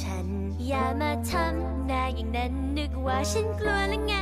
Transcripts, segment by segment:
ฉันอย่ามาทำหน้าอย่างนั้นนึกว่าฉันกลัวละไง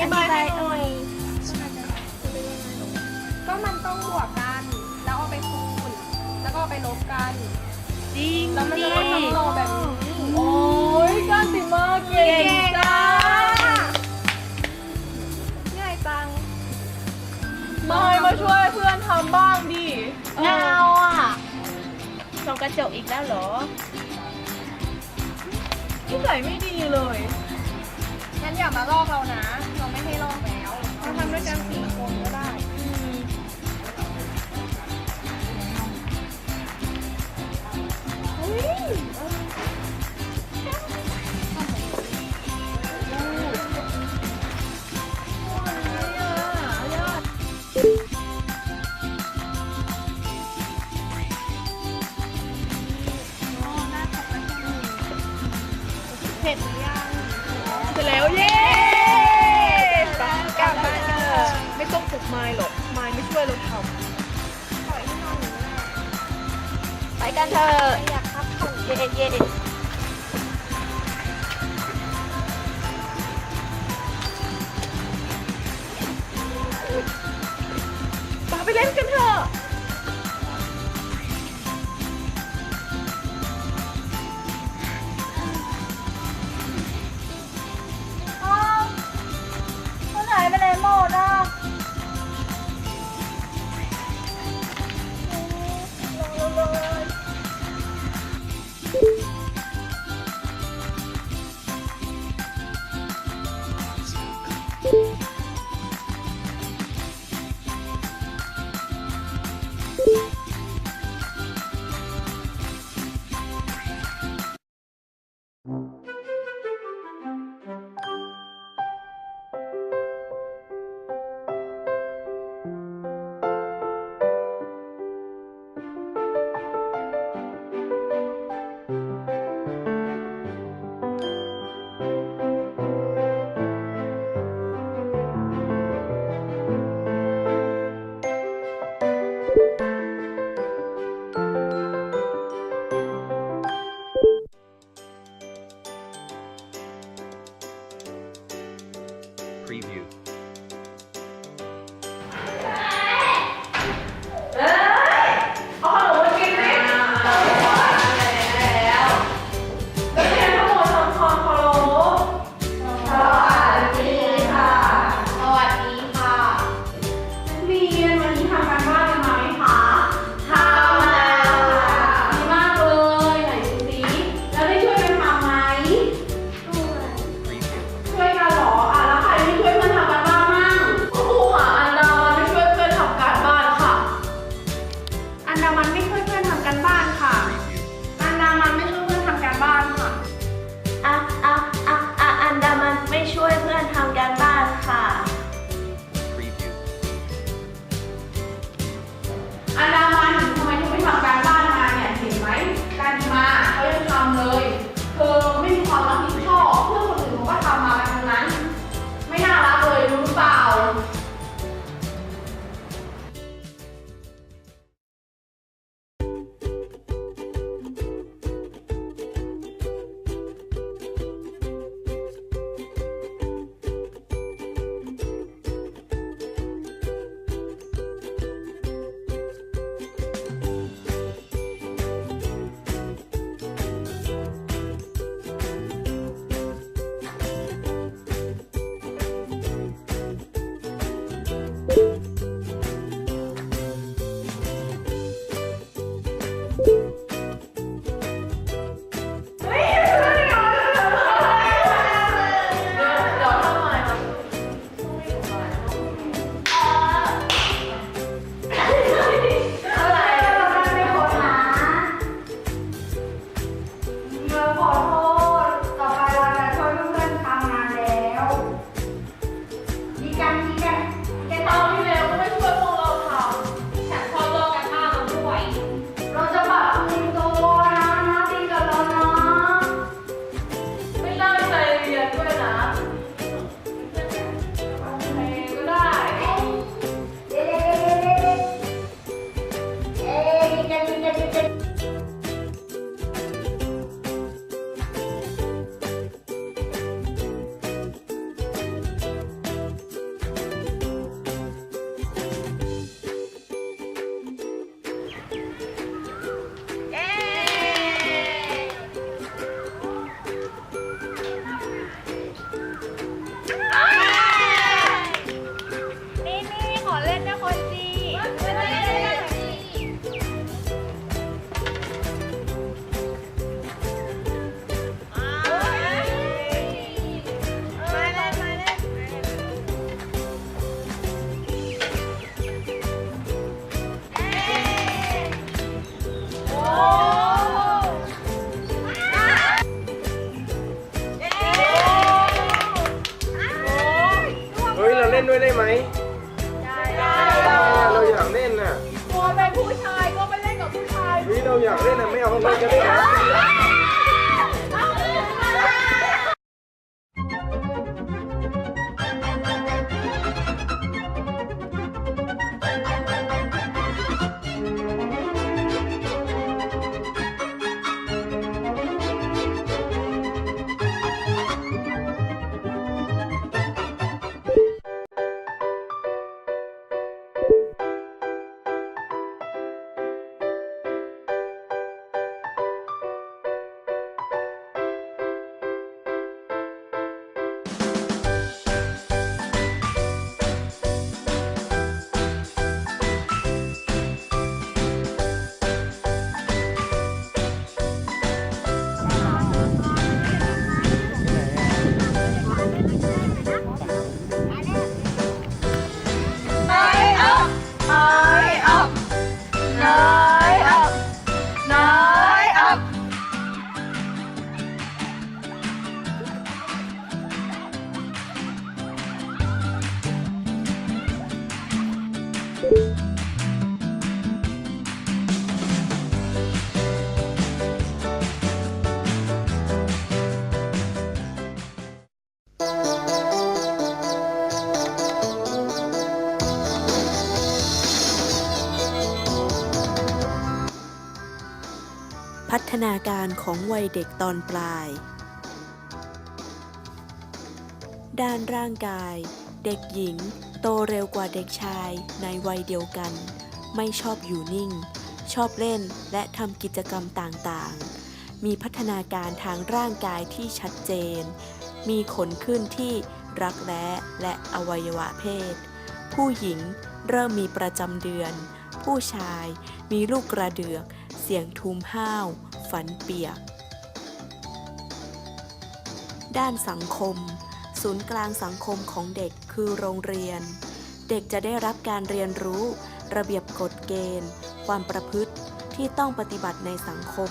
ธิบายหน่อย ก็มันต้องบวกกัน แล้วเอาไปคูณ แล้วก็เอาไปลบกัน จริงแล้วมันจะได้คำตอบแบบนี้ โอ้ยการติมากเก่งจ้าง่ายจังมายมาช่วยเพื่อนทำบ้างดิเงาอะส่องกระจกอีกแล้วเหรอ นิสัยไม่ดีเลย งั้นอย่ามาลอกเรานะ มีลองแล้วเราทำด้วยกันสี่คนก็ได้เฮ้ย get it. Bye. เราอยากเล่นน่ะกลัวเป็นผู้ชายก็ไปเล่นกับผู้ชายเฮ้ยเราอยากเล่นน่ะไม่เอาเราจะเล่น ฒนาการของวัยเด็กตอนปลาย ด้านร่างกาย เด็กหญิง โตเร็วกว่าเด็กชายในวัยเดียวกัน ไม่ชอบอยู่นิ่ง ชอบเล่นและทำกิจกรรมต่างๆ มีพัฒนาการทางร่างกายที่ชัดเจน มีขนขึ้นที่รักแร้และอวัยวะเพศ ผู้หญิงเริ่มมีประจำเดือน ผู้ชายมีลูกกระเดือก เสียงทุ้มห้าว ฝันเปียก ด้านสังคม ศูนย์กลางสังคมของเด็กคือโรงเรียน เด็กจะได้รับการเรียนรู้ ระเบียบกฎเกณฑ์ ความประพฤติที่ต้องปฏิบัติในสังคม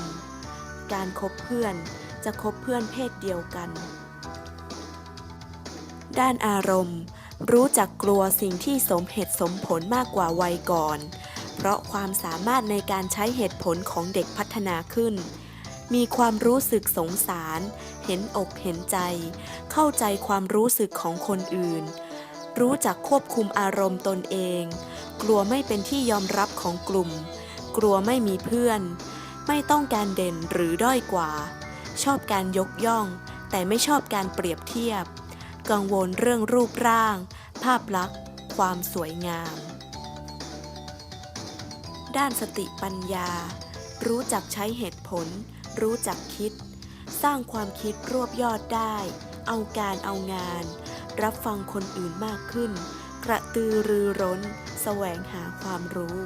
การคบเพื่อนจะคบเพื่อนเพศเดียวกัน ด้านอารมณ์ รู้จักกลัวสิ่งที่สมเหตุสมผลมากกว่าวัยก่อน เพราะความสามารถในการใช้เหตุผลของเด็กพัฒนาขึ้น มีความรู้สึกสงสาร เห็นอกเห็นใจ เข้าใจความรู้สึกของคนอื่น รู้จักควบคุมอารมณ์ตนเอง กลัวไม่เป็นที่ยอมรับของกลุ่ม กลัวไม่มีเพื่อน ไม่ต้องการเด่นหรือด้อยกว่า ชอบการยกย่อง แต่ไม่ชอบการเปรียบเทียบ กังวลเรื่องรูปร่าง ภาพลักษณ์ ความสวยงาม ด้านสติปัญญา รู้จักใช้เหตุผล รู้จักคิด สร้างความคิดรวบยอดได้ เอาการเอางาน รับฟังคนอื่นมากขึ้น กระตือรือร้น แสวงหาความรู้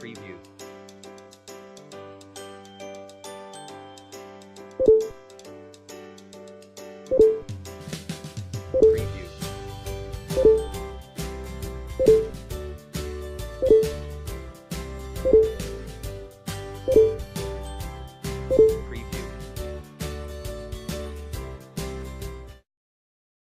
preview.